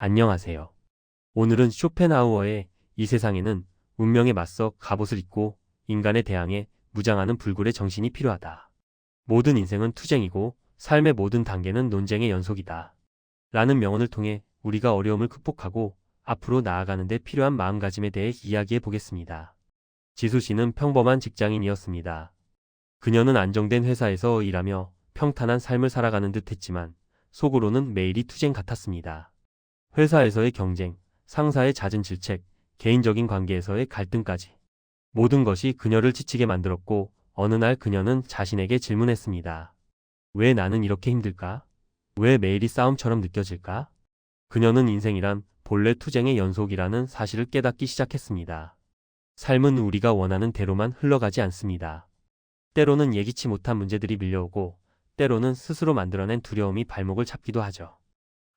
안녕하세요. 오늘은 쇼펜하우어의 이 세상에는 운명에 맞서 갑옷을 입고 인간에 대항해 무장하는 불굴의 정신이 필요하다. 모든 인생은 투쟁이고 삶의 모든 단계는 논쟁의 연속이다. 라는 명언을 통해 우리가 어려움을 극복하고 앞으로 나아가는 데 필요한 마음가짐에 대해 이야기해 보겠습니다. 지수 씨는 평범한 직장인이었습니다. 그녀는 안정된 회사에서 일하며 평탄한 삶을 살아가는 듯 했지만 속으로는 매일이 투쟁 같았습니다. 회사에서의 경쟁, 상사의 잦은 질책, 개인적인 관계에서의 갈등까지. 모든 것이 그녀를 지치게 만들었고 어느 날 그녀는 자신에게 질문했습니다. 왜 나는 이렇게 힘들까? 왜 매일이 싸움처럼 느껴질까? 그녀는 인생이란 본래 투쟁의 연속이라는 사실을 깨닫기 시작했습니다. 삶은 우리가 원하는 대로만 흘러가지 않습니다. 때로는 예기치 못한 문제들이 밀려오고 때로는 스스로 만들어낸 두려움이 발목을 잡기도 하죠.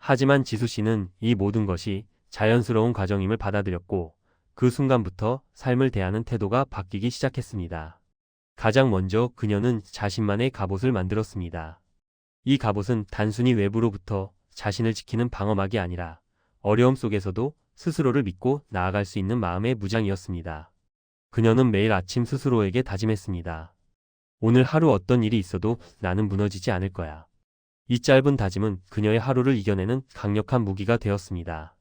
하지만 지수 씨는 이 모든 것이 자연스러운 과정임을 받아들였고 그 순간부터 삶을 대하는 태도가 바뀌기 시작했습니다. 가장 먼저 그녀는 자신만의 갑옷을 만들었습니다. 이 갑옷은 단순히 외부로부터 자신을 지키는 방어막이 아니라 어려움 속에서도 스스로를 믿고 나아갈 수 있는 마음의 무장이었습니다. 그녀는 매일 아침 스스로에게 다짐했습니다. 오늘 하루 어떤 일이 있어도 나는 무너지지 않을 거야. 이 짧은 다짐은 그녀의 하루를 이겨내는 강력한 무기가 되었습니다.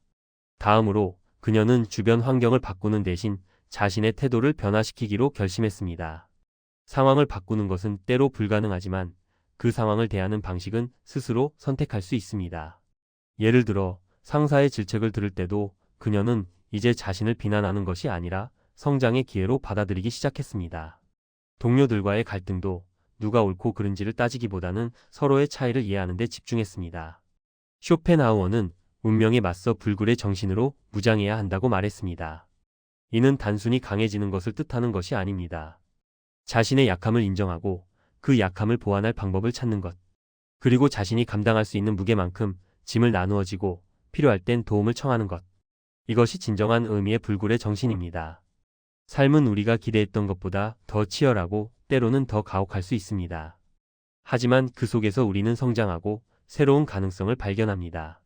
다음으로 그녀는 주변 환경을 바꾸는 대신 자신의 태도를 변화시키기로 결심했습니다. 상황을 바꾸는 것은 때로 불가능하지만 그 상황을 대하는 방식은 스스로 선택할 수 있습니다. 예를 들어 상사의 질책을 들을 때도 그녀는 이제 자신을 비난하는 것이 아니라 성장의 기회로 받아들이기 시작했습니다. 동료들과의 갈등도 누가 옳고 그른지를 따지기보다는 서로의 차이를 이해하는 데 집중했습니다. 쇼펜하우어는 운명에 맞서 불굴의 정신으로 무장해야 한다고 말했습니다. 이는 단순히 강해지는 것을 뜻하는 것이 아닙니다. 자신의 약함을 인정하고 그 약함을 보완할 방법을 찾는 것. 그리고 자신이 감당할 수 있는 무게만큼 짐을 나누어지고 필요할 땐 도움을 청하는 것. 이것이 진정한 의미의 불굴의 정신입니다. 삶은 우리가 기대했던 것보다 더 치열하고 때로는 더 가혹할 수 있습니다. 하지만 그 속에서 우리는 성장하고 새로운 가능성을 발견합니다.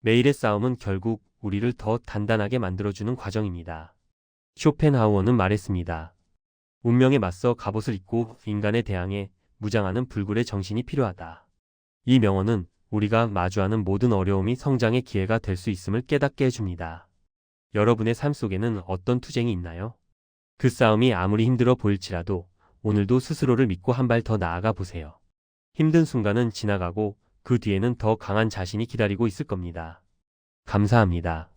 매일의 싸움은 결국 우리를 더 단단하게 만들어주는 과정입니다. 쇼펜하우어는 말했습니다. 운명에 맞서 갑옷을 입고 인간에 대항해 무장하는 불굴의 정신이 필요하다. 이 명언은 우리가 마주하는 모든 어려움이 성장의 기회가 될 수 있음을 깨닫게 해줍니다. 여러분의 삶 속에는 어떤 투쟁이 있나요? 그 싸움이 아무리 힘들어 보일지라도 오늘도 스스로를 믿고 한 발 더 나아가 보세요. 힘든 순간은 지나가고 그 뒤에는 더 강한 자신이 기다리고 있을 겁니다. 감사합니다.